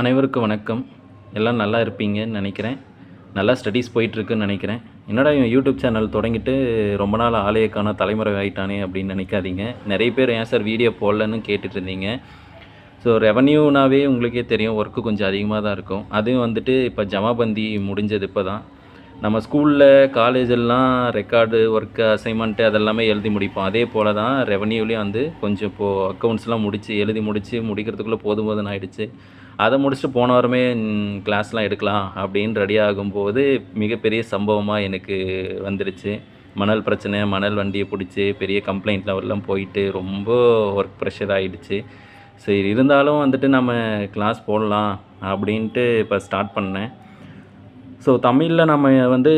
அனைவருக்கும் வணக்கம். எல்லாம் நல்லா இருப்பீங்கன்னு நினைக்கிறேன். நல்லா ஸ்டடீஸ் போயிட்டுருக்குன்னு நினைக்கிறேன். என்னடா இவன் யூடியூப் சேனல் தொடங்கிட்டு ரொம்ப நாள் ஆலயக்கான தலைமுறை ஆகிட்டானே அப்படின்னு நினைக்காதீங்க. நிறைய பேர் ஏன் சார் வீடியோ போடலன்னு கேட்டுட்டு இருந்தீங்க? ஸோ ரெவன்யூனாவே உங்களுக்கே தெரியும் ஒர்க்கு கொஞ்சம் அதிகமாக தான் இருக்கும். அதுவும் வந்துட்டு இப்போ ஜமாபந்தி முடிஞ்சது இப்போ தான் நம்ம ஸ்கூலில் காலேஜெல்லாம் ரெக்கார்டு ஒர்க்கு அசைன்மெண்ட்டு அதெல்லாமே எழுதி முடிப்போம். அதே போல் தான் ரெவன்யூலேயும் வந்து கொஞ்சம் இப்போது அக்கௌண்ட்ஸ்லாம் முடித்து எழுதி முடித்து முடிக்கிறதுக்குள்ளே போதும் போதும் ஆயிடுச்சு. அதை முடிச்சுட்டு போன வாரமே கிளாஸ்லாம் எடுக்கலாம் அப்படின்னு ரெடி ஆகும்போது மிகப்பெரிய சம்பவமாக எனக்கு வந்துருச்சு. மணல் பிரச்சனை மணல் வண்டியை பிடிச்சி பெரிய கம்ப்ளைண்ட் லெவல்லாம் போயிட்டு ரொம்ப ஒர்க் ப்ரெஷர் ஆகிடுச்சு சரி இருந்தாலும் வந்துட்டு நம்ம கிளாஸ் போடலாம் அப்படின்ட்டு இப்போ ஸ்டார்ட் பண்ணேன். ஸோ தமிழில் நம்ம வந்து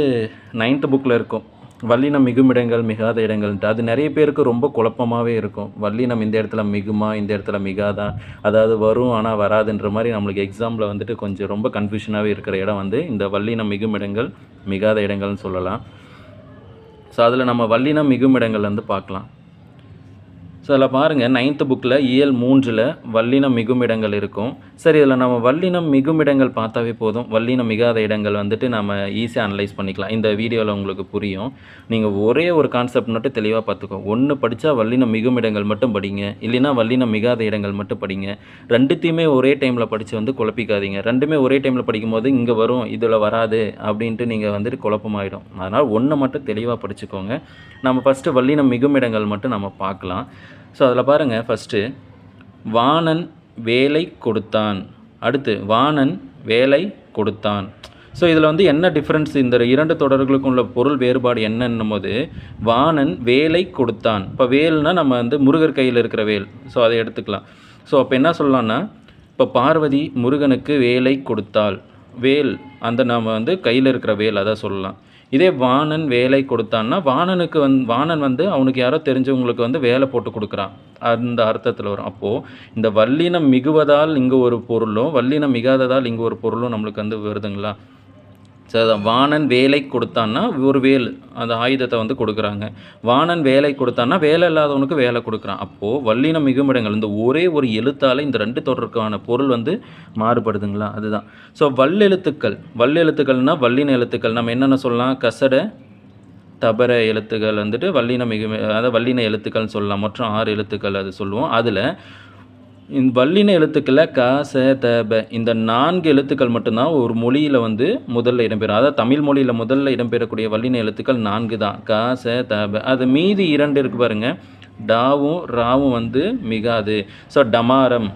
நைன்த்து புக்கில் இருக்கோம். வல்லினம் மிகுமிடங்கள் மிகாத இடங்கள்ன்ட்டு. அது நிறைய பேருக்கு ரொம்ப குழப்பமாகவே இருக்கும். வல்லினம் இந்த இடத்துல மிகுமா இந்த இடத்துல மிகாதா? அதாவது வரும் ஆனால் வராதுன்ற மாதிரி நம்மளுக்கு எக்ஸாமில் வந்துட்டு கொஞ்சம் ரொம்ப கன்ஃபியூஷனாகவே இருக்கிற இடம் வந்து இந்த வல்லினம் மிகுமிடங்கள் மிகாத இடங்கள்னு சொல்லலாம். ஸோ அதில் நம்ம வல்லினம் மிகுமிடங்கள் வந்து பார்க்கலாம். ஸோ அதில் பாருங்கள் நைன்த்து புக்கில் இயல் மூன்றில் வல்லினம் மிகுமிடங்கள் இருக்கும். சரி இதில் நம்ம வல்லினம் மிகுமிடங்கள் பார்த்தாவே போதும். வல்லினம் மிகாத இடங்கள் வந்துட்டு நம்ம ஈஸியாக அனலைஸ் பண்ணிக்கலாம். இந்த வீடியோவில் உங்களுக்கு புரியும். நீங்கள் ஒரே ஒரு கான்செப்ட் மட்டும் தெளிவாக பார்த்துக்கோ. ஒன்று படித்தா வல்லினம் மிகுமிடங்கள் மட்டும் படிங்க. இல்லைன்னா வல்லினம் மிகாத இடங்கள் மட்டும் படிங்க. ரெண்டுத்தையுமே ஒரே டைமில் படித்து வந்து குழப்பிக்காதீங்க. ரெண்டுமே ஒரே டைமில் படிக்கும்போது இங்கே வரும் இதில் வராது அப்படின்ட்டு நீங்கள் வந்துட்டு குழப்பமாயிடும். அதனால் ஒன்று மட்டும் தெளிவாக படிச்சுக்கோங்க. நம்ம ஃபஸ்ட்டு வல்லினம் மிகுமிடங்கள் மட்டும் நம்ம பார்க்கலாம். ஸோ அதில் பாருங்கள் ஃபஸ்ட்டு வாணன் வேலை கொடுத்தான். அடுத்து வாணன் வேலை கொடுத்தான். ஸோ இதில் வந்து என்ன டிஃப்ரென்ஸ் இந்த இரண்டு தொடர்களுக்கும் உள்ள பொருள் வேறுபாடு என்னன்னும் போது வாணன் வேலை கொடுத்தான். இப்போ வேல்னா நம்ம வந்து முருகர் கையில் இருக்கிற வேல். ஸோ அதை எடுத்துக்கலாம். ஸோ அப்போ என்ன சொல்லலாம்னா இப்போ பார்வதி முருகனுக்கு வேலை கொடுத்தாள். வேல் அந்த நாம் வந்து கையில் இருக்கிற வேல் அதை சொல்லலாம். இதே வாணன் வேலை கொடுத்தான்னா வாணனுக்கு வந் வாணன் வந்து அவனுக்கு யாரோ தெரிஞ்சவங்களுக்கு வந்து வேலை போட்டு கொடுக்குறான். அந்த அர்த்தத்தில் வரும். அப்போது இந்த வல்லினம் மிகுவதால் இங்கே ஒரு பொருளும் வல்லினம் மிகாததால் இங்கே ஒரு பொருளும் நம்மளுக்கு வந்து வருதுங்களா? ஸோ வாணன் வேலை கொடுத்தான்னா ஒரு வேல் அந்த ஆயுதத்தை வந்து கொடுக்குறாங்க. வாணன் வேலை கொடுத்தான்னா வேலை இல்லாதவனுக்கு வேலை கொடுக்குறான். அப்போது வல்லின மிகுமிடங்கள் இந்த ஒரே ஒரு எழுத்தால் இந்த ரெண்டு தொடருக்கான பொருள் வந்து மாறுபடுதுங்களா? அதுதான். ஸோ வல்லெழுத்துக்கள் வல்லெழுத்துக்கள்னால் வல்லின எழுத்துக்கள். நம்ம என்னென்ன சொல்லலாம்? கசட தபர எழுத்துக்கள் வந்துட்டு வல்லின மிகு அதாவது வல்லின எழுத்துக்கள்னு சொல்லலாம். மொத்தம் ஆறு எழுத்துக்கள் அது சொல்லுவோம். அதில் இந்த வல்லின எழுத்துக்களில் க ச த ப இந்த நான்கு எழுத்துக்கள் மட்டும்தான் ஒரு மொழியில் வந்து முதல்ல இடம்பெறும். அதாவது தமிழ் மொழியில் முதல்ல இடம்பெறக்கூடிய வல்லின எழுத்துக்கள் நான்கு தான். க ச த ப. அது மீதி இரண்டு இருக்கு பாருங்க. டாவும் ராவும் வந்து மிகாது. ஸோ டமாரம்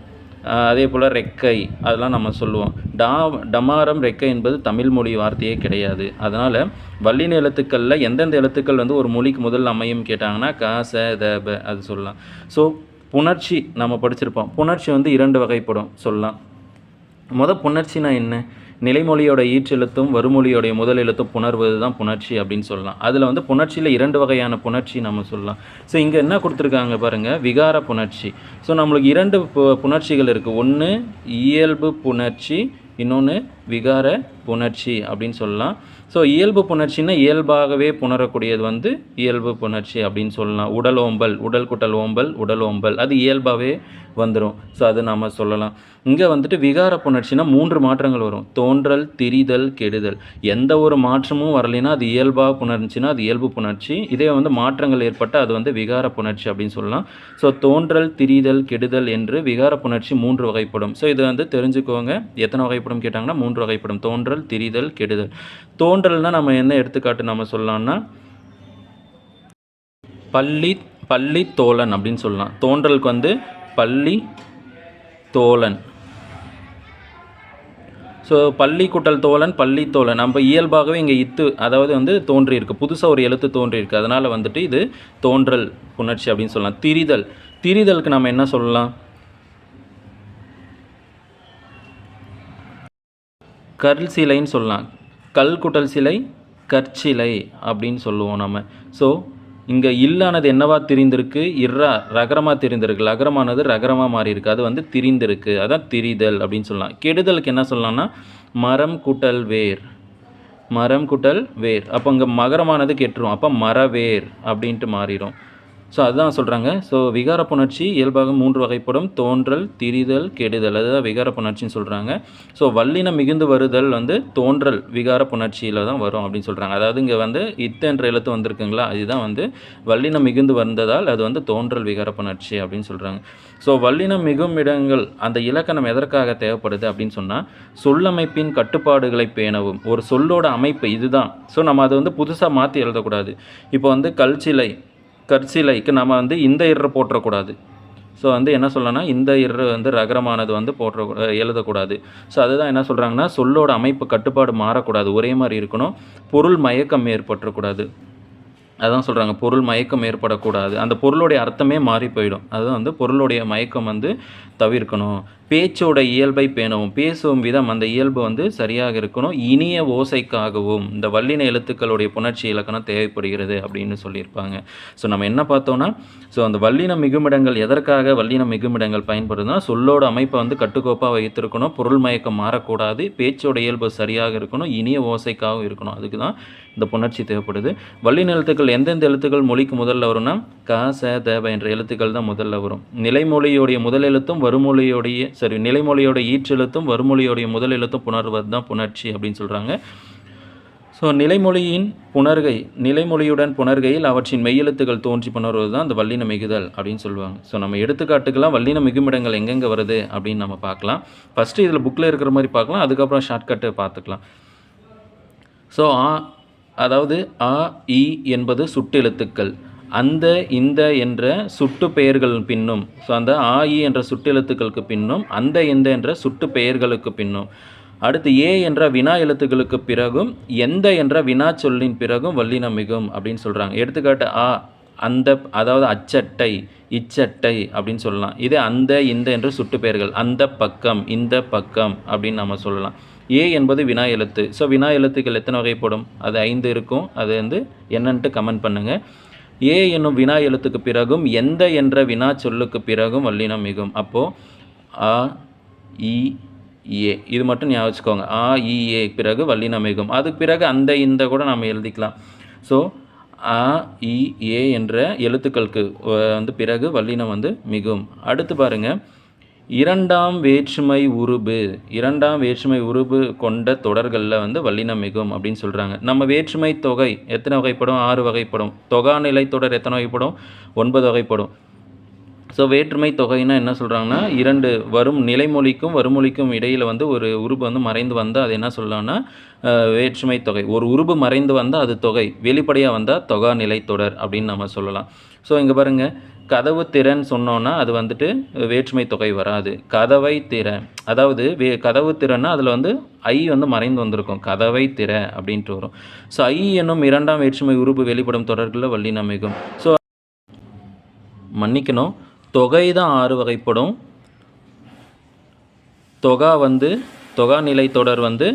அதே போல் ரெக்கை அதெல்லாம் நம்ம சொல்லுவோம். டா டமாரம் ரெக்கை என்பது தமிழ் மொழி வார்த்தையே கிடையாது. அதனால் வல்லின எழுத்துக்களில் எந்தெந்த எழுத்துக்கள் வந்து ஒரு மொழிக்கு முதல் அமையும் கேட்டாங்கன்னா க ச த ப அது சொல்லலாம். ஸோ புணர்ச்சி நம்ம படிச்சிருப்போம். புணர்ச்சி வந்து இரண்டு வகைப்படும் சொல்லலாம். முத புணர்ச்சினா என்ன? நிலைமொழியோட ஈற்றெழுத்தும் வருமொழியோடைய முதல் எழுத்தும் புணர்வது தான் புணர்ச்சி அப்படின்னு சொல்லலாம். அதில் வந்து புணர்ச்சியில் இரண்டு வகையான புணர்ச்சி நம்ம சொல்லலாம். ஸோ இங்கே என்ன கொடுத்துருக்காங்க பாருங்கள் விகார புணர்ச்சி. ஸோ நம்மளுக்கு இரண்டு பு- புணர்ச்சிகள் இருக்குது ஒன்று இயல்பு புணர்ச்சி இன்னொன்று விகார புணர்ச்சி அப்படின்னு சொல்லலாம். ஸோ இயல்பு புணர்ச்சின்னா இயல்பாகவே புணரக்கூடியது வந்து இயல்பு புணர்ச்சி அப்படின்னு சொல்லலாம். உடல் ஓம்பல் உடல் குட்டல் ஓம்பல் உடல் ஓம்பல். அது இயல்பாகவே வந்துடும் ஸோ அது நாம் சொல்லலாம். இங்கே வந்துட்டு விகார புணர்ச்சினா மூன்று மாற்றங்கள் வரும். தோன்றல் திரிதல் கெடுதல். எந்த ஒரு மாற்றமும் வரலைன்னா அது இயல்பாக புணர்ச்சின்னா அது இயல்பு புணர்ச்சி. இதே வந்து மாற்றங்கள் ஏற்பட்டால் அது வந்து விகார புணர்ச்சி அப்படின்னு சொல்லலாம். ஸோ தோன்றல் திரிதல் கெடுதல் என்று விகார புணர்ச்சி மூன்று வகைப்படும். ஸோ இதை வந்து தெரிஞ்சுக்கோங்க. எத்தனை வகைப்படும் கேட்டாங்கன்னா மூன்று வகைப்படும். தோன்றல் திரிதல் கெடுதல். தோன்றல்னால் நம்ம என்ன எடுத்துக்காட்டு நம்ம சொல்லலாம்னா? பள்ளி பள்ளி தோழன் அப்படின்னு சொல்லலாம். தோன்றலுக்கு வந்து பள்ளி தோழன். ஸோ பள்ளி குட்டல் தோழன் பள்ளி தோழன். நம்ம இயல்பாகவே இங்கே இத்து அதாவது வந்து தோன்றியிருக்கு. புதுசாக ஒரு எழுத்து தோன்றியிருக்கு. அதனால் வந்துட்டு இது தோன்றல் புணர்ச்சி அப்படின்னு சொல்லலாம். திரிதல். திரிதலுக்கு நம்ம என்ன சொல்லலாம்? கல் சிலைன்னு சொல்லலாம். கல் குட்டல் சிலை கற்சிலை அப்படின்னு சொல்லுவோம் நம்ம ஸோ இங்கே இல்லானது என்னவா திரிந்திருக்கு? இர்ரா ரகரமாக திரிந்திருக்கு. லகரமானது ரகரமாக மாறிருக்கு அது வந்து திரிந்திருக்கு. அதான் திரிதல் அப்படின்னு சொல்லலாம். கெடுதலுக்கு என்ன சொல்லலாம்னா மரம் குட்டல் வேர். மரம் குட்டல் வேர். அப்போ இங்கே மகரமானது கெட்டுரும். அப்போ மரவேர் அப்படின்ட்டு மாறிடும் ஸோ அதுதான் சொல்கிறாங்க ஸோ விகார புணர்ச்சி இயல்பாக மூன்று வகைப்படும். தோன்றல் திரிதல் கெடுதல். அதுதான் விகார புணர்ச்சின்னு சொல்கிறாங்க ஸோ வல்லினம் மிகுந்து வருதல் வந்து தோன்றல் விகார புணர்ச்சியில் தான் வரும் அப்படின்னு சொல்கிறாங்க அதாவது இங்கே வந்து இத்து என்ற எழுத்து வந்திருக்குங்களா? அதுதான் வந்து வல்லினம் மிகுந்து வந்ததால் அது வந்து தோன்றல் விகார புணர்ச்சி அப்படின்னு சொல்கிறாங்க ஸோ வல்லினம் மிகும் இடங்கள் அந்த இலக்கணம் எதற்காக தேவைப்படுது அப்படின்னு சொன்னால் சொல்லமைப்பின் கட்டுப்பாடுகளை பேணவும். ஒரு சொல்லோட அமைப்பு இதுதான். ஸோ நம்ம அதை வந்து புதுசாக மாற்றி எழுதக்கூடாது. இப்போ வந்து கல்சிலை கற்சிலைக்கு நம்ம வந்து இந்த இரு போட்டுறக்கூடாது ஸோ வந்து என்ன சொல்லலாம்னா இந்த இரு வந்து ரகரமானது வந்து போட்டுற எழுதக்கூடாது. ஸோ அதுதான் என்ன சொல்கிறாங்கன்னா சொல்லோட அமைப்பு கட்டுப்பாடு மாறக்கூடாது. ஒரே மாதிரி இருக்கணும். பொருள் மயக்கம் ஏற்பட்டுறக்கூடாது. அதான் சொல்கிறாங்க பொருள் மயக்கம் ஏற்படக்கூடாது. அந்த பொருளுடைய அர்த்தமே மாறி போயிடும். அதுதான் வந்து பொருளுடைய மயக்கம் வந்து தவிர்க்கணும். பேச்சோட இயல்பை பேணவும் பேசும் விதம் அந்த இயல்பு வந்து சரியாக இருக்கணும். இனிய ஓசைக்காகவும் இந்த வல்லின எழுத்துக்களுடைய புணர்ச்சி இலக்கணம் தேவைப்படுகிறது அப்படின்னு சொல்லியிருப்பாங்க. ஸோ நம்ம என்ன பார்த்தோன்னா ஸோ அந்த வல்லின மிகுமிடங்கள் எதற்காக வல்லின மிகுமிடங்கள் பயன்படுதுன்னா சொல்லோட அமைப்பை வந்து கட்டுக்கோப்பாக வைத்திருக்கணும். பொருள் மயக்கம் மாறக்கூடாது. பேச்சோட இயல்பு சரியாக இருக்கணும். இனிய ஓசைக்காகவும் இருக்கணும். அதுக்கு தான் இந்த புணர்ச்சி தேவைப்படுது. வல்லின எழுத்துக்கள் எந்தெந்த எழுத்துக்கள் மொழிக்கு முதல்ல வரும்னா க ச தேவ என்ற எழுத்துக்கள் தான் முதல்ல வரும். நிலைமொழியோடைய முதல் எழுத்தும் வருமொழியோடைய சரி நிலைமொழியோட ஈற்றெழுத்தும் வருமொழியோடைய முதல் எழுத்தும் புணர்வது தான் புணர்ச்சி அப்படின்னு சொல்கிறாங்க ஸோ நிலைமொழியின் புணர்கை நிலைமொழியுடன் புணர்கையில் அவற்றின் மெய்யெழுத்துக்கள் தோன்றி புணர்வது தான் அந்த வல்லின மிகுதல் அப்படின்னு சொல்லுவாங்க. ஸோ நம்ம எடுத்துக்காட்டுக்கெல்லாம் வல்லின மிகுமிடங்கள் எங்கெங்கே வருது அப்படின்னு நம்ம பார்க்கலாம். ஃபஸ்ட்டு இதில் புக்கில் இருக்கிற மாதிரி பார்க்கலாம் அதுக்கப்புறம் ஷார்ட்கட்டு பார்த்துக்கலாம். ஸோ ஆ அதாவது அ இ என்பது சுட்டெழுத்துக்கள். அந்த இந்த என்ற சுட்டு பெயர்கள் பின்னும். ஸோ அந்த ஆயி என்ற என்ற சுட்டெழுத்துக்களுக்கு பின்னும் அந்த இந்த என்ற சுட்டு பெயர்களுக்கு பின்னும். அடுத்து ஏ என்ற வினா எழுத்துக்களுக்கு பிறகும் எந்த என்ற வினா சொல்லின் பிறகும் வல்லினம் மிகும் அப்படின்னு சொல்கிறாங்க எடுத்துக்காட்டு ஆ அந்த அதாவது அச்சட்டை இச்சட்டை அப்படின்னு சொல்லலாம். இது அந்த இந்த என்ற சுட்டு பெயர்கள். அந்த பக்கம் இந்த பக்கம் அப்படின்னு நம்ம சொல்லலாம். ஏ என்பது வினா எழுத்து. ஸோ வினா எழுத்துக்கள் எத்தனை வகைப்படும்? அது ஐந்து இருக்கும். அது வந்து என்னன்ட்டு கமெண்ட் பண்ணுங்கள் ஏ என்னும் வினா எழுத்துக்கு பிறகும் எந்த என்ற வினா சொல்லுக்கு பிறகும் வல்லினம் மிகும். அப்போது ஆ இ ஏ. இது மட்டும் ஞாபகம் வச்சுக்கோங்க. ஆ இ ஏ பிறகு வல்லினம் மிகும். அதுக்கு பிறகு அந்த இந்த கூட நம்ம எழுதிக்கலாம். ஸோ ஆ இ ஏ என்ற எழுத்துக்களுக்கு வந்து பிறகு வல்லினம் வந்து மிகும். அடுத்து பாருங்கள் இரண்டாம் வேற்றுமை உருபு இரண்டாம் வேற்றுமை உருபு கொண்ட தொடர்களில் வந்து வல்லினம் மிகும் அப்படின்னு சொல்கிறாங்க நம்ம வேற்றுமை தொகை எத்தனை வகைப்படும்? ஆறு வகைப்படும். தொகாநிலை தொடர் எத்தனை வகைப்படும்? ஒன்பது வகைப்படும். ஸோ வேற்றுமை தொகைன்னா என்ன சொல்கிறாங்கன்னா இரண்டு வரும் நிலைமொழிக்கும் வருமொழிக்கும் இடையில் வந்து ஒரு உருபு வந்து மறைந்து வந்தால் அது என்ன சொல்லலாம்னா வேற்றுமை தொகை. ஒரு உருபு மறைந்து வந்தால் அது தொகை. வெளிப்படையாக வந்தால் தொகா நிலை தொடர் அப்படின்னு நம்ம சொல்லலாம். ஸோ இங்கே பாருங்கள் கதவு திறன் சொன்னோன்னா அது வந்துட்டு வேற்றுமை தொகை வராது. கதவை திற. அதாவது வே கதவு திறன்னா அதில் வந்து ஐ வந்து மறைந்து வந்திருக்கும். கதவை திற அப்படின்ட்டு வரும். ஸோ ஐ என்னும் இரண்டாம் வேற்றுமை உறுப்பு வெளிப்படும் தொடர்களில் வள்ளின் அமைக்கும் ஸோ மன்னிக்கணும். தொகை தான் ஆறு வகைப்படும். தொகா வந்து தொகா நிலை தொடர் வந்து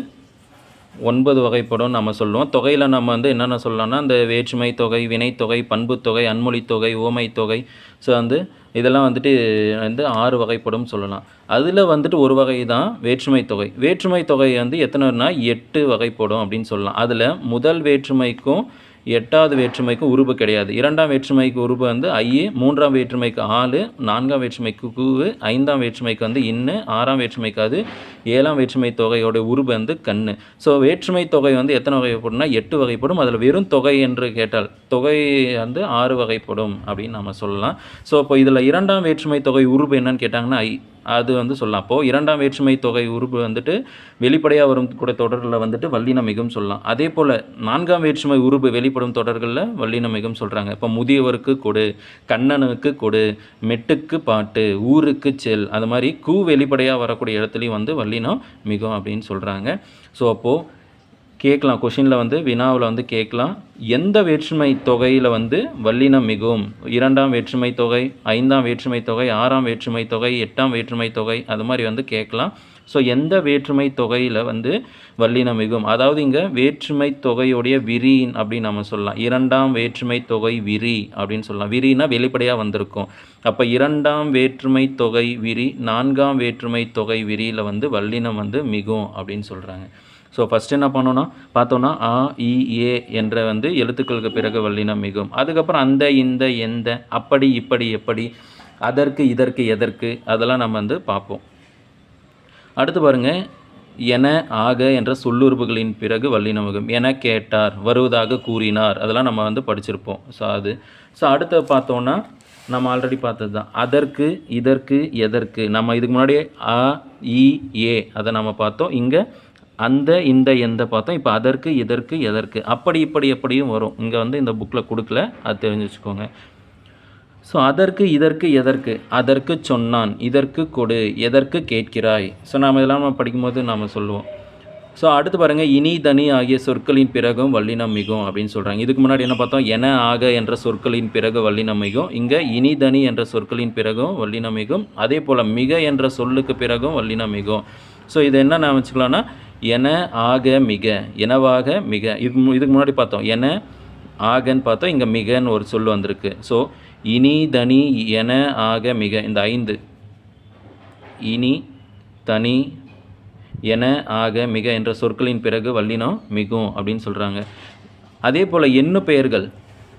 ஒன்பது வகைப்படும் நம்ம சொல்லுவோம். தொகையில் நம்ம வந்து என்னென்ன சொல்லலாம்னா இந்த வேற்றுமை தொகை வினைத்தொகை பண்புத்தொகை அன்மொழித்தொகை ஓமை தொகை ஸோ வந்து இதெல்லாம் வந்துட்டு வந்து ஆறு வகைப்படும் சொல்லலாம். அதில் வந்துட்டு ஒரு வகை தான் வேற்றுமை தொகை. வேற்றுமை தொகை வந்து எத்தனைனா எட்டு வகைப்படும் அப்படின்னு சொல்லலாம். அதில் முதல் வேற்றுமைக்கும் எட்டாவது வேற்றுமைக்கு உருபு கிடையாது. இரண்டாம் வேற்றுமைக்கு உருபு வந்து ஐ மூன்றாம் வேற்றுமைக்கு ஆளு நான்காம் வேற்றுமைக்கு கூவு ஐந்தாம் வேற்றுமைக்கு வந்து இன்னு ஆறாம் வேற்றுமைக்கு அது ஏழாம் வேற்றுமை தொகையோட உருபு வந்து கண்ணு ஸோ வேற்றுமை தொகை வந்து எத்தனை வகைப்படும்னா எட்டு வகைப்படும். அதில் வெறும் தொகை என்று கேட்டால் தொகை வந்து ஆறு வகைப்படும் அப்படின்னு நம்ம சொல்லலாம். ஸோ இப்போ இதில் இரண்டாம் வேற்றுமை தொகை உருபு என்னன்னு கேட்டாங்கன்னா ஐ அது வந்து சொல்லலாம். அப்போது இரண்டாம் வேற்றுமை தொகை உறுப்பு வந்துட்டு வெளிப்படையாக வரும் கூட தொடரில் வந்துட்டு வல்லினம் மிகும் சொல்லலாம். அதே போல் நான்காம் வேற்றுமை உறுப்பு வெளிப்படும் தொடர்களில் வல்லினம் மிகும் சொல்கிறாங்க இப்போ முதியவருக்கு கொடு கண்ணனுக்கு கொடு மெட்டுக்கு பாட்டு ஊருக்கு செல் அது மாதிரி கூ வெளிப்படையாக வரக்கூடிய இடத்துலையும் வந்து வல்லினம் மிகும் அப்படின்னு சொல்கிறாங்க ஸோ அப்போது கேட்கலாம். கொஷினில் வந்து வினாவில் வந்து கேட்கலாம். எந்த வேற்றுமை தொகையில் வந்து வல்லினம் மிகும்? இரண்டாம் வேற்றுமை தொகை ஐந்தாம் வேற்றுமை தொகை ஆறாம் வேற்றுமை தொகை எட்டாம் வேற்றுமை தொகை அது மாதிரி வந்து கேட்கலாம். ஸோ எந்த வேற்றுமை தொகையில் வந்து வல்லினம் மிகும்? அதாவது இங்கே வேற்றுமை தொகையுடைய விரின் அப்படின்னு நம்ம சொல்லலாம். இரண்டாம் வேற்றுமை தொகை விரி அப்படின்னு சொல்லலாம். விரினா வெளிப்படையாக வந்திருக்கும். அப்போ இரண்டாம் வேற்றுமை தொகை விரி நான்காம் வேற்றுமை தொகை விரியில் வந்து வல்லினம் வந்து மிகும் அப்படின்னு சொல்கிறாங்க ஸோ ஃபஸ்ட் என்ன பண்ணோன்னா பார்த்தோன்னா ஆ இ ஏ என்ற வந்து எழுத்துக்களுக்கு பிறகு வல்லினம் மிகும். அதுக்கப்புறம் அந்த இந்த எந்த அப்படி இப்படி எப்படி அதற்கு இதற்கு எதற்கு அதெல்லாம் நம்ம வந்து பார்ப்போம். அடுத்து பாருங்க என ஆக என்ற சொல்லுறுப்புகளின் பிறகு வல்லினமுகம் என கேட்டார் வருவதாக கூறினார். அதெல்லாம் நம்ம வந்து படிச்சிருப்போம். ஸோ அது. ஸோ அடுத்து பார்த்தோன்னா நம்ம ஆல்ரெடி பார்த்தது தான் அதற்கு இதற்கு எதற்கு. நம்ம இதுக்கு முன்னாடி அ இ ஏ அதை நம்ம பார்த்தோம். இங்கே அந்த இந்த எந்த பார்த்தோம். இப்போ அதற்கு இதற்கு எதற்கு அப்படி இப்படி எப்படியும் வரும். இங்கே வந்து இந்த புக்கில் கொடுக்கல. அது தெரிஞ்சு வச்சுக்கோங்க. ஸோ அதற்கு இதற்கு எதற்கு அதற்கு சொன்னான். இதற்கு கொடு எதற்கு கேட்கிறாய். ஸோ நாம் இதெல்லாம் நம்ம படிக்கும்போது நாம் சொல்லுவோம். ஸோ அடுத்து பாருங்கள் இனி தனி ஆகிய சொற்களின் பிறகும் வல்லினம் மிகும் அப்படின்னு சொல்கிறாங்க இதுக்கு முன்னாடி என்ன பார்த்தோம்? என ஆக என்ற சொற்களின் பிறகு வல்லினம் மிகும். இங்கே இனி தனி என்ற சொற்களின் பிறகும் வல்லினம் மிகும். அதே போல் மிக என்ற சொல்லுக்கு பிறகும் வல்லினம் மிகும். ஸோ இது என்ன நான் வச்சுக்கலாம்னா என ஆக மிக எனவாக மிக. இது இதுக்கு முன்னாடி பார்த்தோம். என ஆகன்னு பார்த்தோம். இங்கே மிகன்னு ஒரு சொல் வந்திருக்கு. ஸோ இனி தனி என ஆக மிக. இந்த ஐந்து. இனி தனி என ஆக மிக என்ற சொற்களின் பிறகு வல்லினம் மிகும் அப்படின்னு சொல்கிறாங்க அதே போல் எண்ணு பெயர்கள்.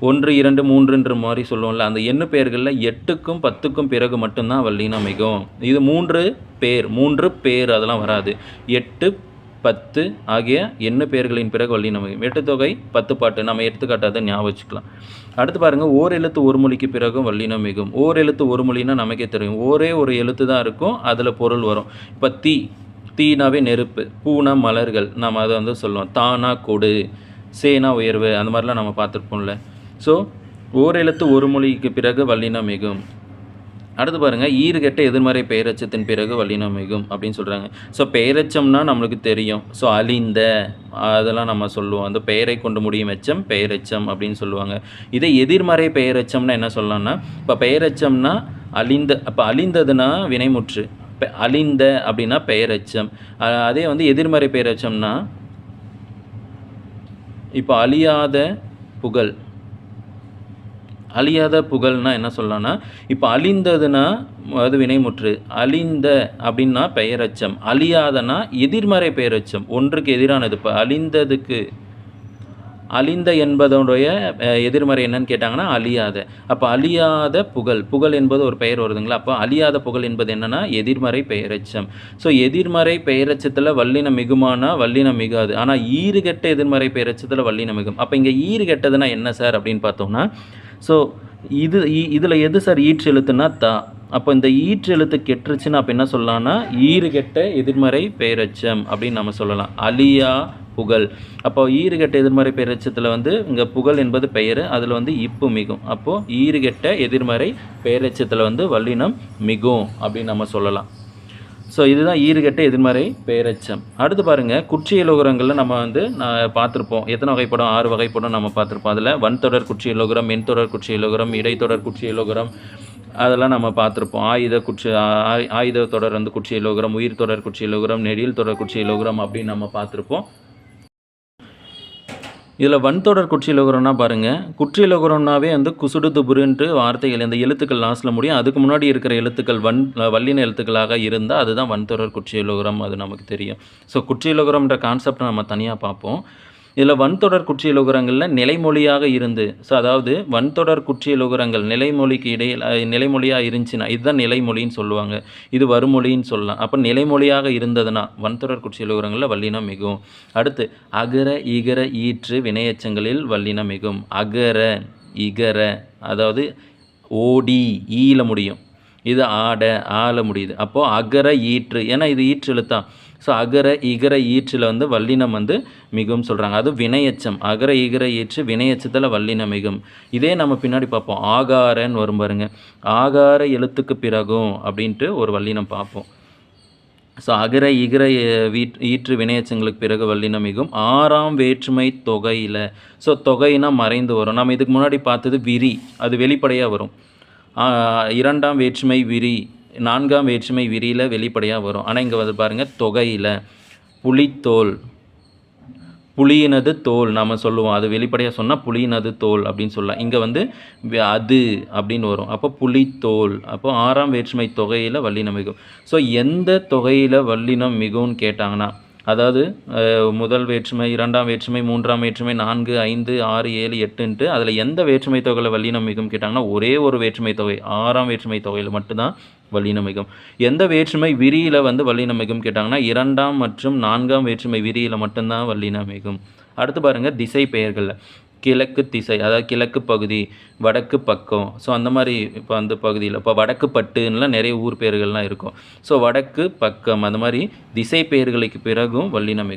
ஒன்று இரண்டு மூன்றுன்ற மாதிரி சொல்லுவோம்ல அந்த எண்ணு பெயர்களில் எட்டுக்கும் பத்துக்கும் பிறகு மட்டும்தான் வல்லினம் மிகும். இது மூன்று பேர் மூன்று பேர் அதெல்லாம் வராது. எட்டு பத்து ஆகிய எண்ணு பெயர்களின் பிறகு வல்லினம் நமக்கு வெட்டுத்தொகை பத்து பாட்டு நம்ம எடுத்துக்காட்டாத ஞாபகம் வச்சுக்கலாம். அடுத்து பாருங்கள் ஓர் எழுத்து ஒரு மொழிக்கு பிறகும் வல்லினம் மிகும். ஓர் எழுத்து ஒரு மொழின்னா நமக்கே தெரியும். ஒரே ஒரு எழுத்து தான் இருக்கும் அதில் பொருள் வரும். இப்போ தீ தீனாவே நெருப்பு பூனா மலர்கள் நம்ம அதை வந்து சொல்லுவோம். தானா கொடு சேனா உயர்வு அந்த மாதிரிலாம் நம்ம பார்த்துருப்போம்ல. ஸோ ஓர் எழுத்து ஒரு மொழிக்கு பிறகு வல்லினம் மிகும். அடுத்து பாருங்கள் ஈறுகெட்ட எதிர்மறை பெயரச்சத்தின் பிறகு வல்லினம் மிகும் அப்படின்னு சொல்கிறாங்க ஸோ பெயரச்சம்னா நம்மளுக்கு தெரியும். ஸோ அழிந்த அதெல்லாம் நம்ம சொல்லுவோம். அந்த பெயரை கொண்டு முடியும் எச்சம் பெயரச்சம் அப்படின்னு சொல்லுவாங்க. இதே எதிர்மறை பெயரச்சம்னா என்ன சொல்லலாம்னா இப்போ பெயரச்சம்னா அழிந்த அப்போ அழிந்ததுன்னா வினைமுற்று. இப்போ அழிந்த அப்படின்னா பெயரச்சம் அதே வந்து எதிர்மறை பெயரச்சம்னா இப்போ அழியாத புகழ் அழியாத புகழ்னா என்ன சொல்லலாம்னா இப்போ அழிந்ததுன்னா அது வினைமுற்று. அழிந்த அப்படின்னா பெயரச்சம். அழியாதனா எதிர்மறை பெயரச்சம். ஒன்றுக்கு எதிரானது. இப்போ அழிந்ததுக்கு அழிந்த என்பதனுடைய எதிர்மறை என்னன்னு கேட்டாங்கன்னா அழியாத. அப்போ அழியாத புகழ். புகழ் என்பது ஒரு பெயர் வருதுங்களா? அப்போ அழியாத புகழ் என்பது என்னென்னா எதிர்மறை பெயரச்சம். ஸோ எதிர்மறை பெயரச்சத்தில் வல்லினம் மிகுமானா வல்லினம் மிகாது. ஆனால் ஈறுகெட்ட எதிர்மறை பெயரச்சத்தில் வல்லினம் மிகும். அப்போ இங்கே ஈறுகெட்டதுன்னா என்ன சார் அப்படின்னு பார்த்தோம்னா ஸோ இது இதில் எது சார் ஈற்று எழுத்துன்னா தா. அப்போ இந்த ஈற்று எழுத்து கெட்டுருச்சுன்னா அப்போ என்ன சொல்லலாம்னா ஈறுகெட்ட எதிர்மறை பெயரச்சம் அப்படின்னு நம்ம சொல்லலாம். அலியா புகழ். அப்போ ஈறுகெட்ட எதிர்மறை பெயரச்சத்தில் வந்து இங்கே புகழ் என்பது பெயர் அதில் வந்து இப்பு மிகும். அப்போது ஈறுகெட்ட எதிர்மறை பெயரச்சத்தில் வந்து வல்லினம் மிகும் அப்படின்னு நம்ம சொல்லலாம். ஸோ இதுதான் ஈறுகட்ட எதிர்மறை பேரச்சம். அடுத்து பாருங்கள் குற்றியலோகரங்களில் நம்ம வந்து நான் பார்த்துருப்போம். எத்தனை வகைப்படம்? ஆறு வகைப்படம் நம்ம பார்த்துருப்போம். அதில் வன்தொடர் குற்றியலோகரம் மென்தொடர் குற்றியலோகரம் இடைத்தொடர் குற்றியலோகரம் அதெல்லாம் நம்ம பார்த்துருப்போம். ஆயுத குற்றி ஆயுத தொடர் வந்து குற்றியலோகரம் உயிர் தொடர் குற்றியலோகரம் நெடில் தொடர் குற்றியலோகரம் அப்படின்னு நம்ம பார்த்துருப்போம். இதில் வன்தொடர் குற்றியலோகரம்னா பாருங்கள் குற்றியலோகரம்னாவே வந்து குசுடு துபுருன்ட்டு வார்த்தைகள் இந்த எழுத்துக்கள் லாஸ்ட்டில் முடியும். அதுக்கு முன்னாடி இருக்கிற எழுத்துக்கள் வன் வல்லின எழுத்துக்களாக இருந்தால் அதுதான் வன்தொடர் குற்றியலோகரம் அது நமக்கு தெரியும். ஸோ குற்றியலோகரம்ன்ற கான்செப்ட் நம்ம தனியாக பார்ப்போம். இதில் வன்தொடர் குற்றியலோகரங்களில் நிலைமொழியாக இருந்து ஸோ அதாவது வன்தொடர் குற்றியலோகரங்கள் நிலைமொழிக்கு இடையில் நிலைமொழியாக இருந்துச்சுன்னா இதுதான் நிலைமொழின்னு சொல்லுவாங்க. இது வருமொழின்னு சொல்லலாம். அப்போ நிலைமொழியாக இருந்ததுன்னா வன்தொடர் குற்றியலுகரங்களில் வல்லினம் மிகும். அடுத்து அகர இகர ஈற்று வினையச்சங்களில் வல்லினம் மிகும். அகர இகர அதாவது ஓடி ஈல முடியும். இது ஆட ஆள முடியுது. அப்போது அகர ஈற்று ஏன்னா இது ஈற்று எழுத்தான் ஸோ அகர இகர ஈற்றில் வந்து வல்லினம் வந்து மிகும் சொல்கிறாங்க அது வினையச்சம். அகர இகர ஈற்று வினையச்சத்தில் வல்லினம் மிகும். இதே நம்ம பின்னாடி பார்ப்போம். ஆகாரன்னு வரும் பாருங்க. ஆகார எழுத்துக்கு பிறகும் அப்படின்ட்டு ஒரு வல்லினம் பார்ப்போம். ஸோ அகர இகர வீட் ஈற்று வினையச்சங்களுக்கு பிறகு வல்லினம் மிகும். ஆறாம் வேற்றுமை தொகையில். ஸோ தொகைனா மறைந்து வரும். நம்ம இதுக்கு முன்னாடி பார்த்தது விரி. அது வெளிப்படையாக வரும். இரண்டாம் வேற்றுமை விரி. நான்காம் வேற்றுமை விரியில் வெளிப்படையாக வரும். ஆனால் இங்கே வந்து பாருங்கள் தொகையில். புலித்தோல். புலியினது தோல் நாம் சொல்லுவோம். அது வெளிப்படையாக சொன்னால் புலியினது தோல் அப்படின்னு சொல்லலாம். இங்கே வந்து அது அப்படின்னு வரும். அப்போ புலித்தோல். அப்போ ஆறாம் வேற்றுமை தொகையில் வல்லினம் மிகும் ஸோ எந்த தொகையில் வல்லினம் மிகும்னு கேட்டாங்கன்னா அதாவது முதல் வேற்றுமை இரண்டாம் வேற்றுமை மூன்றாம் வேற்றுமை நான்கு ஐந்து ஆறு ஏழு எட்டுன்ட்டு அதில் எந்த வேற்றுமை தொகையில் வல்லினம் மிகும் கேட்டாங்கன்னா ஒரே ஒரு வேற்றுமை தொகை ஆறாம் வேற்றுமை தொகையில் மட்டும்தான் வல்லினம் மிகும். எந்த வேற்றுமை விரியில் வந்து வல்லினம் மிகும் கேட்டாங்கன்னா இரண்டாம் மற்றும் நான்காம் வேற்றுமை விரியில் மட்டும்தான் வல்லினம் மிகும். அடுத்து பாருங்கள் திசை பெயர்களில். கிழக்கு திசை அதாவது கிழக்கு பகுதி வடக்கு பக்கம். ஸோ அந்த மாதிரி இப்போ அந்த பகுதியில் இப்போ வடக்கு பட்டுன்னெலாம் நிறைய ஊர் பெயர்கள்லாம் இருக்கும். ஸோ வடக்கு பக்கம் அந்த மாதிரி திசை பெயர்களுக்கு பிறகும் வல்லினம்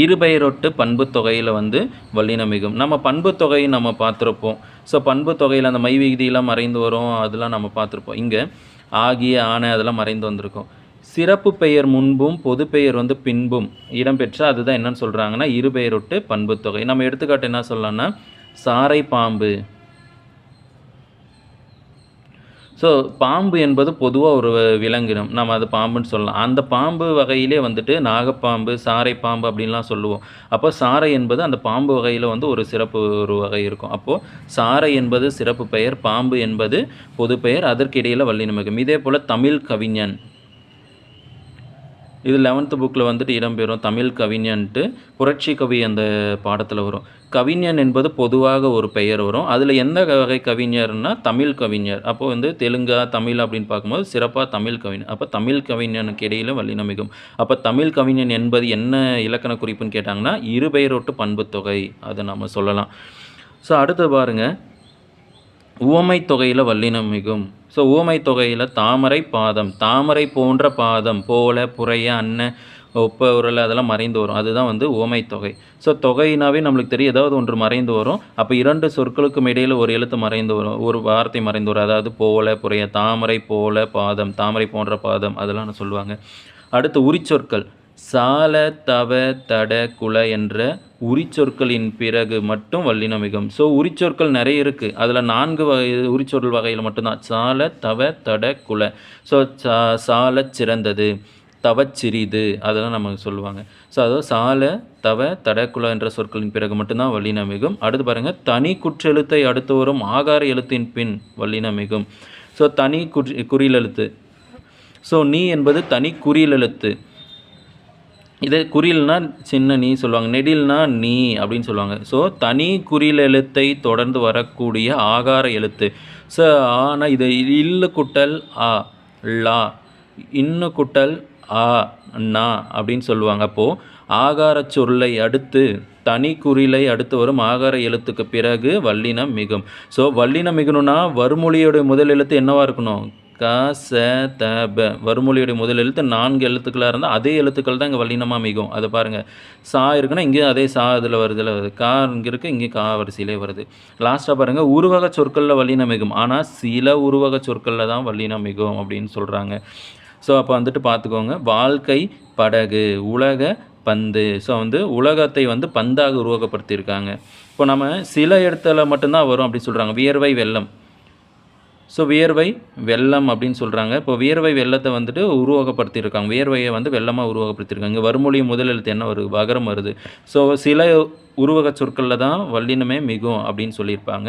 இருபெயரொட்டு பண்பு தொகையில் வந்து வல்லினம் நம்ம பண்பு தொகையை நம்ம பார்த்துருப்போம். ஸோ பண்பு தொகையில் அந்த மை விகுதியெல்லாம் மறைந்து வரும் அதெல்லாம் நம்ம பார்த்துருப்போம். இங்கே ஆகிய ஆணை அதெல்லாம் மறைந்து வந்திருக்கும். சிறப்பு பெயர் முன்பும் பொது பெயர் வந்து பின்பும் இடம்பெற்ற அதுதான் என்னன்னு சொல்கிறாங்கன்னா இருபெயரொட்டு பண்பு தொகை. நம்ம எடுத்துக்காட்டு என்ன சொல்லலாம்னா சாரை பாம்பு. ஸோ பாம்பு என்பது பொதுவாக ஒரு விலங்கினம். நம்ம அது பாம்புன்னு சொல்லலாம். அந்த பாம்பு வகையிலே வந்துட்டு நாகப்பாம்பு சாரை பாம்பு அப்படின்லாம் சொல்லுவோம். அப்போ சாரை என்பது அந்த பாம்பு வகையில் வந்து ஒரு சிறப்பு ஒரு வகை இருக்கும். அப்போது சாரை என்பது சிறப்பு பெயர் பாம்பு என்பது பொது பெயர் அதற்கிடையில் வல்லினமிகும் இதே போல் தமிழ் கவிஞன். இது லெவன்த்து புக்கில் வந்துட்டு இடம்பெறும் தமிழ் கவிஞன்ட்டு புரட்சி கவி அந்த பாடத்தில் வரும். கவிஞன் என்பது பொதுவாக ஒரு பெயர் வரும். அதில் எந்த வகை கவிஞர்னா தமிழ் கவிஞர். அப்போது வந்து தெலுங்கா தமிழ் அப்படின்னு பார்க்கும்போது சிறப்பாக தமிழ் கவிஞர். அப்போ தமிழ் கவிஞனுக்கு இடையில் வல்லினமிகும் அப்போ தமிழ் கவிஞன் என்பது என்ன இலக்கண குறிப்புன்னு கேட்டாங்கன்னா இருபெயரொட்டு பண்புத்தொகை. அதை நம்ம சொல்லலாம். ஸோ அடுத்து பாருங்கள் உவமை தொகையில் வல்லினம் மிகும் ஸோ ஊமை தொகையில் தாமரை பாதம் தாமரை போன்ற பாதம் போல புறைய அன்ன ஒப்ப உரல் அதெல்லாம் மறைந்து வரும். அதுதான் வந்து உவமை தொகை. ஸோ தொகைனாவே நம்மளுக்கு தெரியும் ஏதாவது ஒன்று மறைந்து வரும். அப்போ இரண்டு சொற்களுக்கும் இடையில் ஒரு எழுத்து மறைந்து வரும். ஒரு வார்த்தை மறைந்து வரும். அதாவது போல புறைய தாமரை போல பாதம் தாமரை போன்ற பாதம் அதெல்லாம் சொல்லுவாங்க. அடுத்து உரிச்சொற்கள். சால தவ தட குல என்ற உரிச்சொற்களின் பிறகு மட்டும் வல்லினமிகும். ஸோ உரிச்சொற்கள் நிறைய இருக்குது அதில் நான்கு வகை உரிச்சொற்கள் வகையில் மட்டும்தான். சால தவ தட குல ஸோ சா சால சிறந்தது தவச்சிறிது அதெல்லாம் நமக்கு சொல்லுவாங்க. ஸோ அதாவது சால தவ தடக்குல என்ற சொற்களின் பிறகு மட்டும்தான் வல்லினமிகும். அடுத்து பாருங்கள் தனி குற்றெழுத்தை அடுத்து வரும் ஆகார எழுத்தின் பின் வல்லினமிகும். ஸோ தனி குறி குறில் எழுத்து ஸோ நீ என்பது தனி குறில் எழுத்து இதே குறில்னா சின்ன நீ சொல்லுவாங்க நெடில்னா நீ அப்படின்னு சொல்லுவாங்க. ஸோ தனி குறில் எழுத்தை தொடர்ந்து வரக்கூடிய ஆகார எழுத்து. ஸோ ஆனால் இது இல்லு குட்டல் ஆ லா இன்னு குட்டல் ஆ நா அப்படின்னு சொல்லுவாங்க. அப்போது ஆகார சொல்லை அடுத்து தனி குறிலை அடுத்து வரும் ஆகார எழுத்துக்கு பிறகு வல்லினம் மிகும். ஸோ வல்லினம் மிகணும்னா வறுமொழியோடைய முதல் எழுத்து என்னவா இருக்கணும்? க ச த ப. வறுமொழியுடைய முதல் எழுத்து நான்கு எழுத்துக்களாக இருந்தால் அதே எழுத்துக்கள் தான் இங்கே வல்லினமாக மிகும் அதை பாருங்கள் சா இருக்குன்னா இங்கே அதே சா இதில் வருதில் வருது. கா இங்கே இருக்குது இங்கே கா வரிசையிலே வருது. லாஸ்ட்டாக பாருங்கள் உருவக சொற்களில் வல்லினம் மிகும். ஆனால் சில உருவக சொற்களில் தான் வல்லினம் மிகும் அப்படின்னு சொல்கிறாங்க ஸோ அப்போ வந்துட்டு பார்த்துக்கோங்க. வாழ்க்கை படகு உலக பந்து. ஸோ வந்து உலகத்தை வந்து பந்தாக உருவகப்படுத்தியிருக்காங்க. இப்போ நம்ம சில இடத்துல மட்டும்தான் வரும் அப்படின்னு சொல்கிறாங்க வியர்வை வெள்ளம். ஸோ வியர்வை வெள்ளம் அப்படின்னு சொல்கிறாங்க இப்போ வியர்வை வெள்ளத்தை வந்துட்டு உருவகப்படுத்தியிருக்காங்க. வியர்வையை வந்து வெள்ளமாக உருவகப்படுத்தியிருக்காங்க. இங்கே வறுமொழி முதல் எழுத்து என்ன வருது? வகரம் வருது. ஸோ சில உருவக சொற்களில் தான் வல்லினமே மிகும் அப்படின்னு சொல்லியிருப்பாங்க.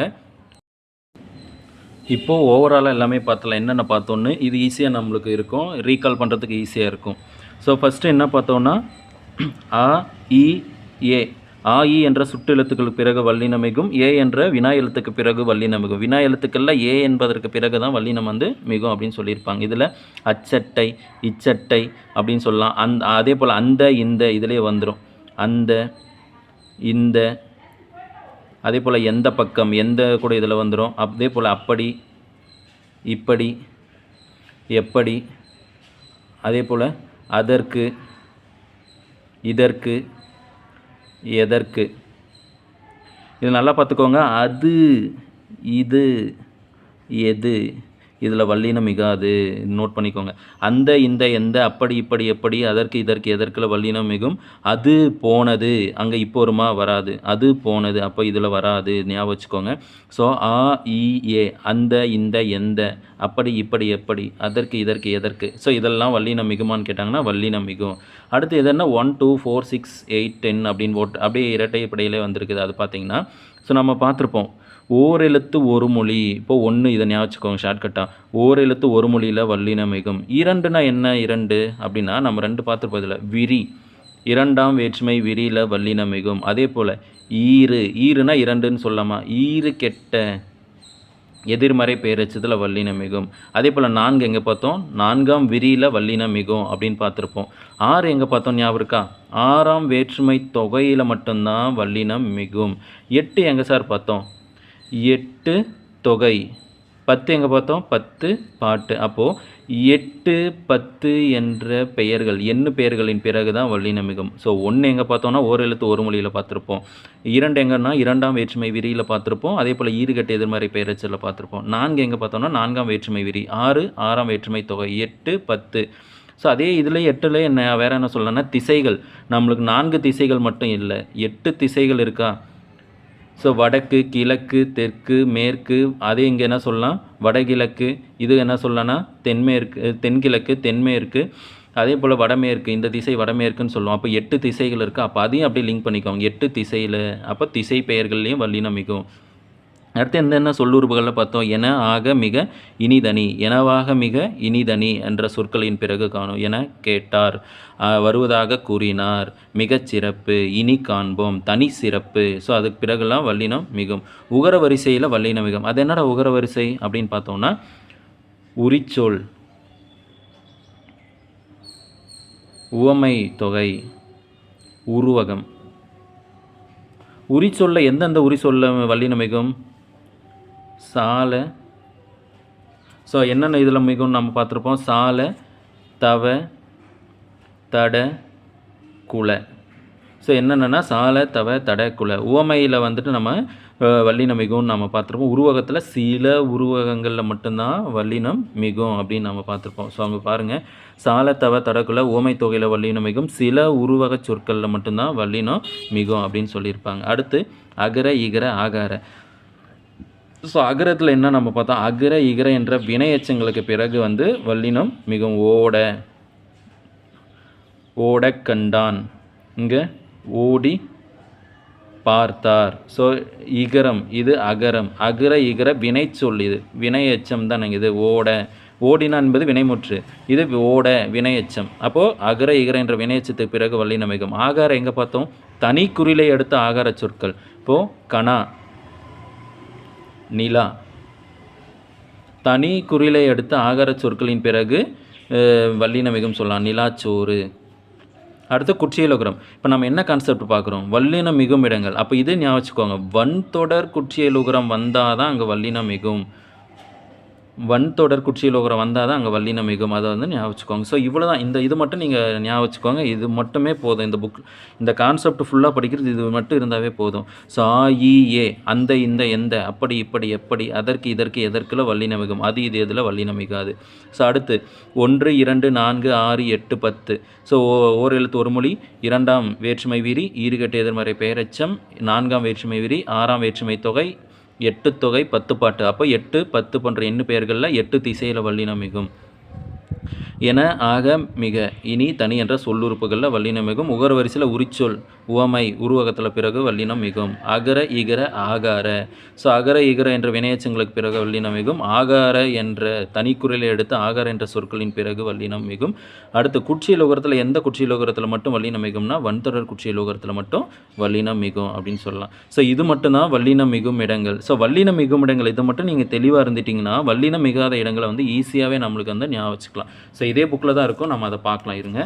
இப்போது ஓவராலாக எல்லாமே பார்த்தலாம் என்னென்ன பார்த்தோன்னு இது ஈஸியாக நம்மளுக்கு இருக்கும். ரீகால் பண்ணுறதுக்கு ஈஸியாக இருக்கும். ஸோ ஃபஸ்ட்டு என்ன பார்த்தோன்னா அ இ ஏ. ஆ இ என்ற சுட்டு எழுத்துக்களுக்கு பிறகு வல்லினமிகும் ஏ என்ற வினா எழுத்துக்கு பிறகு வல்லினமிகும். வினா எழுத்துக்களில் ஏ என்பதற்கு பிறகு தான் வல்லினம் வந்து மிகும் அப்படின்னு சொல்லியிருப்பாங்க. இதில் அச்சட்டை இச்சட்டை அப்படின்னு சொல்லலாம். அந் அதே போல் அந்த இந்த இதிலே வந்துடும் அந்த இந்த அதே போல் எந்த பக்கம் எந்த கூட இதில் வந்துடும் அதே போல் அப்படி இப்படி எப்படி அதே போல் அதற்கு இதற்கு எதற்கு? இது நல்லா பார்த்துக்கோங்க. அது இது எது. இதில் வல்லினம் மிகாது. நோட் பண்ணிக்கோங்க. அந்த இந்த எந்த அப்படி இப்படி எப்படி அதற்கு இதற்கு எதற்குல வல்லினம் மிகும் அது போனது. அங்கே இப்போ வருமா வராது. அது போனது. அப்போ இதில் வராது. ஞாபகம் வச்சுக்கோங்க. ஸோ ஆ இ ஏ அந்த இந்த எந்த அப்படி இப்படி எப்படி அதற்கு இதற்கு எதற்கு. ஸோ இதெல்லாம் வல்லினம் மிகுமான்னு கேட்டாங்கன்னா வல்லினம் மிகும். அடுத்து எதுனா one two four six eight ten அப்படின்னு போட்டு அப்படியே இரட்டை இப்படியிலே வந்திருக்குது. அது பார்த்தீங்கன்னா ஸோ நம்ம பார்த்துருப்போம். ஓரெழுத்து ஒரு மொழி. இப்போ ஒன்று இதை ஞாபகம் ஷார்ட்கட்டாக ஓரெழுத்து ஒரு மொழியில் வல்லினம் மிகும். இரண்டுனா என்ன? இரண்டு. அப்படின்னா நம்ம ரெண்டு பார்த்துருப்போம் இதில். விரி. இரண்டாம் வேற்றுமை விரியில் வல்லினம் மிகும். அதே போல் ஈறு. ஈறுனா இரண்டுன்னு சொல்லாமா? ஈறு கெட்ட எதிர்மறை பேரச்சதில் வல்லினம் மிகும். அதே போல் நான்கு எங்கே பார்த்தோம்? நான்காம் விரியில் வல்லினம் மிகும் அப்படின்னு பார்த்துருப்போம். ஆறு எங்கே பார்த்தோம்? ஞாபகம் இருக்கா? ஆறாம் வேற்றுமை தொகையில் மட்டும்தான் வல்லினம் மிகும். எட்டு எங்கே சார் பார்த்தோம்? எட்டு தொகை. பத்து எங்கே பார்த்தோம்? பத்து பாட்டு. அப்போது எட்டு பத்து என்ற பெயர்கள் எண்ணு பெயர்களின் பிறகு தான் வல்லினம் மிகும் ஸோ ஒன்று எங்கே பார்த்தோம்னா ஓர் எழுத்து ஒரு மொழியில் பார்த்துருப்போம். இரண்டு எங்கன்னா இரண்டாம் வேற்றுமை விரியில் பார்த்துருப்போம். அதே போல் ஈறுகட்டு எதிர்மறை பெயரச்சலில் பார்த்துருப்போம். நான்கு எங்கே பார்த்தோம்னா நான்காம் வேற்றுமை விரி. ஆறு ஆறாம் வேற்றுமை தொகை. எட்டு பத்து. ஸோ அதே இதில் எட்டில் என்ன வேறு என்ன சொல்லணும்னா திசைகள். நம்மளுக்கு நான்கு திசைகள் மட்டும் இல்லை. எட்டு திசைகள் இருக்கா? ஸோ வடக்கு கிழக்கு தெற்கு மேற்கு அதே இங்கே என்ன சொல்லலாம்? வடகிழக்கு. இது என்ன சொல்லலாம்னா தென்மேற்கு தென்கிழக்கு தென்மேற்கு. அதே போல் வடமேற்கு இந்த திசை வடமேற்குன்னு சொல்லுவோம். அப்போ எட்டு திசைகள் இருக்குது அப்போ அதையும் அப்படியே லிங்க் பண்ணிக்கோங்க. எட்டு திசையில் அப்போ திசை பெயர்கள்லேயும் வல்லினம் மிகும் அடுத்து என்னென்ன சொல்லுறுப்புகளில் பார்த்தோம்? என ஆக மிக இனிதனி. எனவாக மிக இனிதனி என்ற சொற்களின் பிறகு காணும். என கேட்டார். வருவதாக கூறினார். மிகச் சிறப்பு இனி காண்போம். தனி சிறப்பு. ஸோ அதுக்கு பிறகுலாம் வல்லினம் மிகும். உகர வரிசையில் வல்லினம் மிகும். அது என்னடா உகர வரிசை அப்படின்னு பார்த்தோம்னா உரிச்சொல். உவமை தொகை. உருவகம். உரிச்சொல்ல எந்தெந்த உரிச்சொல்ல வல்லினம் சாலை. ஸோ என்னென்ன இதில் மிகவும் நம்ம பார்த்துருப்போம். சாலை தவ தட குல. ஸோ என்னென்னா சாலை தவ தட குல. உவமையில் வந்துட்டு நம்ம வல்லினம் மிகவும் நம்ம பார்த்துருப்போம். உருவகத்தில் சில உருவகங்களில் மட்டும்தான் வல்லினம் மிகும் அப்படின்னு நம்ம பார்த்துருப்போம். ஸோ அங்கே பாருங்கள் சாலை தவ தடக்குல உவமை தொகையில் வல்லினம் மிகும். சில உருவக சொற்களில் மட்டும்தான் வல்லினம் மிகும் அப்படின்னு சொல்லியிருப்பாங்க. அடுத்து அகர இகர ஆகார. ஸோ அகரத்தில் என்ன நம்ம பார்த்தோம் அகர இகர என்ற வினையச்சங்களுக்கு பிறகு வந்து வல்லினம் மிகவும் ஓட ஓட கண்டான். இங்கே ஓடி பார்த்தார். ஸோ இகரம் இது அகரம். அகர இகர வினைச்சொல் இது. வினையச்சம் தான் இது. ஓட ஓடினா என்பது வினைமுற்று இது ஓட வினையச்சம் அப்போது அகர இகர என்ற வினையச்சத்துக்கு பிறகு வல்லினம் ஆகாரம் எங்கே பார்த்தோம்? தனி குறிலை எடுத்த ஆகார சொற்கள். இப்போது கணா நிலா. தனி குறிலை அடுத்த ஆகாரச் சொற்களின் பிறகு அஹ், வல்லின மிகும் சொல்லலாம் நிலாச்சோறு அடுத்து குற்றியலோகரம். இப்போ நம்ம என்ன கான்செப்ட் பார்க்குறோம்? வல்லினம் மிகும் இடங்கள். அப்போ இது ஞாபகம் வச்சுக்கோங்க. வன்தொடர் குற்றியலுகரம் வந்தால் தான் அங்கே வல்லினம் மிகும் வன்தொடர் குற்றியலுகரம் வந்தால் தான் அங்கே வல்லினம் மிகும் அதை வந்து ஞாபகம் வச்சுக்கோங்க ஸோ இவ்வளோ தான் இந்த இது மட்டும் நீங்கள் ஞாபகம் வச்சுக்கோங்க. இது மட்டுமே போதும். இந்த புக் இந்த கான்செப்ட் ஃபுல்லாக படிக்கிறது இது மட்டும் இருந்தாவே போதும். ஸோ ஆ இ ஏ அந்த இந்த எந்த அப்படி இப்படி எப்படி அதற்கு இதற்கு எதற்குல வல்லினம் மிகும்? அது இது எதில் வல்லினம் மிகாது? ஸோ அடுத்து ஒன்று இரண்டு நான்கு ஆறு எட்டு பத்து. ஸோ ஓர் எழுத்து ஒரு மொழி இரண்டாம் வேற்றுமை விரி ஈறுகட்டு எதிர்மறை பெயரச்சம் நான்காம் வேற்றுமை விரி ஆறாம் வேற்றுமை தொகை எட்டு தொகை பத்து பாட்டு. அப்போ எட்டு பத்து போன்ற எண்ணு பெயர்களில் எட்டு திசையில் வல்லினம் மிகும். என ஆக மிக. இனி தனி என்ற சொல்லுறுப்புகளில் வல்லினம் மிகும். உகர வரிசையில் உரிச்சொல் உவமை உருவகத்தில் பிறகு வல்லினம் மிகும். அகர இகர ஆகார. ஸோ அகர இகர என்ற வினையச்சங்களுக்கு பிறகு வல்லினம் மிகும். ஆகார என்ற தனிக்குறிலை எடுத்து ஆகார என்ற சொற்களின் பிறகு வல்லினம் மிகும். அடுத்து குற்றியல் உகரத்தில் எந்த குற்றியல் மட்டும் வல்லினம் மிகும்னா வன்தொடர் குற்றியல் உகரத்தில் மட்டும் வல்லினம் மிகும் அப்படின்னு சொல்லலாம். ஸோ இது மட்டும்தான் வல்லினம் மிகும் இடங்கள். ஸோ வல்லினம் மிகும் இடங்கள் இது மட்டும் நீங்கள் தெளிவாக இருந்துட்டிங்கன்னா வல்லினம் மிகாத இடங்களை வந்து ஈஸியாகவே நம்மளுக்கு வந்து ஞாபகம் வச்சுக்கலாம். ஸோ இதே புக்கில் தான் இருக்கும். நம்ம அதை பார்க்கலாம் இருங்க.